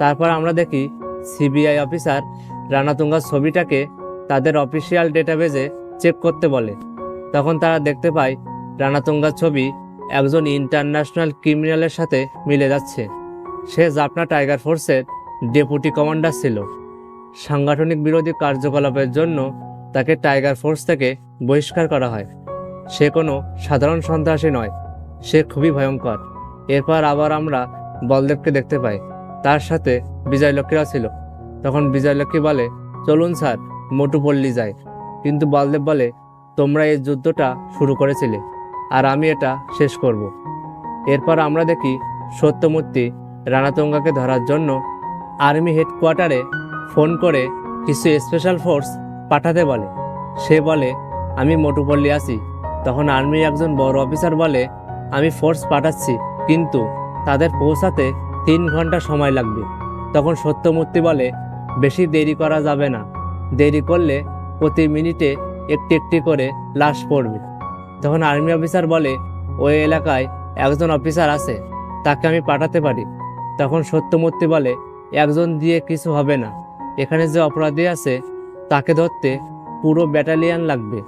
তারপর আমরা দেখি সিবিআই অফিসার রানাতুঙ্গার ছবিটাকে তাদের অফিসিয়াল ডেটাবেজে চেক করতে বলে। তখন তারা দেখতে পায় রানাতুঙ্গার ছবি একজন ইন্টারন্যাশনাল ক্রিমিনালের সাথে মিলে যাচ্ছে। সে জাপনা টাইগার ফোর্সের ডেপুটি কমান্ডার ছিল। সাংগঠনিক বিরোধী কার্যকলাপের জন্য তাকে টাইগার ফোর্স থেকে বহিষ্কার করা হয়। সে কোনো সাধারণ সন্ত্রাসী নয়, সে খুবই ভয়ঙ্কর। এরপর আবার আমরা বলদেবকে দেখতে পাই। তার সাথে বিজয় বিজয়লক্ষ্মীরা ছিল। তখন বিজয়লক্ষ্মী বলে, চলুন স্যার মোটু পল্লী যায় কিন্তু বলদেব বলে, তোমরা এই যুদ্ধটা শুরু করেছিলে আর আমি এটা শেষ করব। এরপর আমরা দেখি সত্যমূর্তি রানাতঙ্গাকে ধরার জন্য আর্মি হেডকোয়ার্টারে ফোন করে কিছু স্পেশাল ফোর্স পাঠাতে বলে। সে বলে, আমি মোটুপল্লী আছি। তখন আর্মির একজন বড় অফিসার বলে, আমি ফোর্স পাঠাচ্ছি, কিন্তু তাদের পৌঁছাতে তিন ঘণ্টা সময় লাগবে। তখন সত্যমূর্তি বলে, বেশি দেরি করা যাবে না। দেরি করলে প্রতি মিনিটে একটি একটি করে লাশ পড়বে। তখন আর্মি অফিসার বলে, ওই এলাকায় একজন অফিসার আছে, তাকে আমি পাঠাতে পারি। তখন সত্যমূর্তি বলে, একজন দিয়ে কিছু হবে না। এখানে যে অপরাধী আছে, তাকে ধরতে পুরো ব্যাটালিয়ান লাগবে।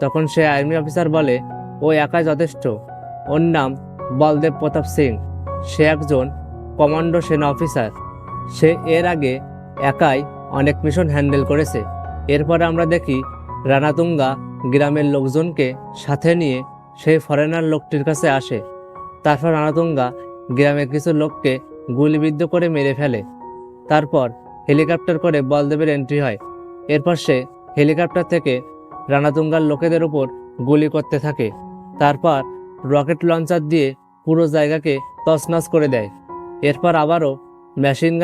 তখন সে আর্মি অফিসার বলে, ও একাই যথেষ্ট। ওর নাম বলদেব প্রতাপ সিং। সে একজন কমান্ডো সেনা অফিসার। সে এর আগে একাই অনেক মিশন হ্যান্ডেল করেছে। এরপরে আমরা দেখি রানাতুঙ্গা গ্রামের লোকজনকে সাথে নিয়ে সেই ফরেনার লোকটির কাছে আসে। তারপর রানাতুঙ্গা গ্রামের কিছু লোককে গুলিবিদ্ধ করে মেরে ফেলে। তারপর হেলিকপ্টার করে বলদেবের এন্ট্রি হয়। এরপর সে হেলিকপ্টার থেকে রানাতুঙ্গার লোকেদের উপর গুলি করতে থাকে। তারপর রকেট লঞ্চার দিয়ে পুরো জায়গাকে তছনছ করে দেয়। এরপর আবারও মেশিন